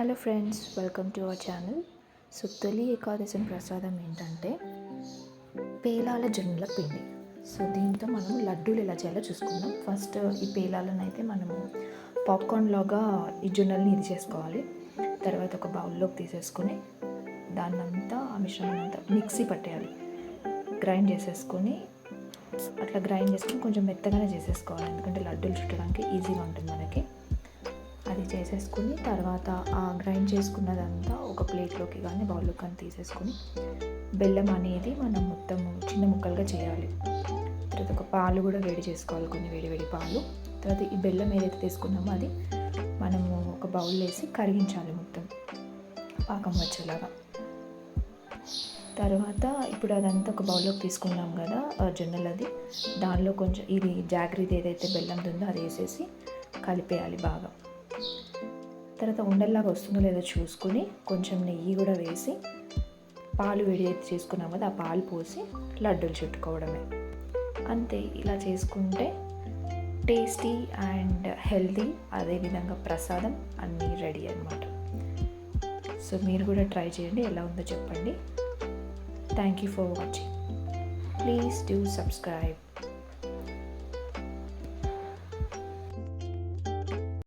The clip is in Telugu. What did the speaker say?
Hello friends welcome to our channel. So Tholi Ekadashi ప్రసాదం ఏంటంటే పేలాల జొన్నల పిండి. సో దీంతో మనం లడ్డూలు ఎలా చేయాలో చూసుకుందాం. ఫస్ట్ ఈ పేలాలను అయితే మనము పాప్కార్న్ లాగా ఈ జొన్నల్ని ఇది చేసుకోవాలి. తర్వాత ఒక బౌల్లోకి తీసేసుకొని దాన్నంతా ఆ మిశ్రమం అంతా మిక్సీ పట్టేయాలి. గ్రైండ్ చేసేసుకొని అట్లా గ్రైండ్ చేసుకొని కొంచెం మెత్తగానే చేసేసుకోవాలి. ఎందుకంటే లడ్డూలు చుట్టడానికి ఈజీగా ఉంటుంది మనకి. అది చేసేసుకుని తర్వాత ఆ గ్రైండ్ చేసుకున్నదంతా ఒక ప్లేట్లోకి కానీ బౌల్లోకి కానీ తీసేసుకుని బెల్లం అనేది మనం మొత్తం చిన్న ముక్కలుగా చేయాలి. తర్వాత ఒక పాలు కూడా వేడి చేసుకోవాలి కొన్ని వేడి వేడి పాలు. తర్వాత ఈ బెల్లం ఏదైతే తీసుకున్నామో అది మనము ఒక బౌల్ వేసి కరిగించాలి మొత్తం పాకం వచ్చేలాగా. తర్వాత ఇప్పుడు అదంతా ఒక బౌల్లోకి తీసుకున్నాం కదా జొన్నలు జొన్నలది దానిలో కొంచెం ఇది జాగ్రత్త ఏదైతే బెల్లం ఉందో అది వేసేసి కలిపేయాలి బాగా. తర్వాత ఉండల్లాగా వస్తుందో లేదో చూసుకుని కొంచెం నెయ్యి కూడా వేసి పాలు వేడి చేసుకున్నాం కదా ఆ పాలు పోసి లడ్డూలు చుట్టుకోవడమే. అంతే ఇలా చేసుకుంటే టేస్టీ అండ్ హెల్తీ అదేవిధంగా ప్రసాదం అన్నీ రెడీ అనమాట సో మీరు కూడా ట్రై చేయండి ఎలా ఉందో చెప్పండి. Thank you for watching please do subscribe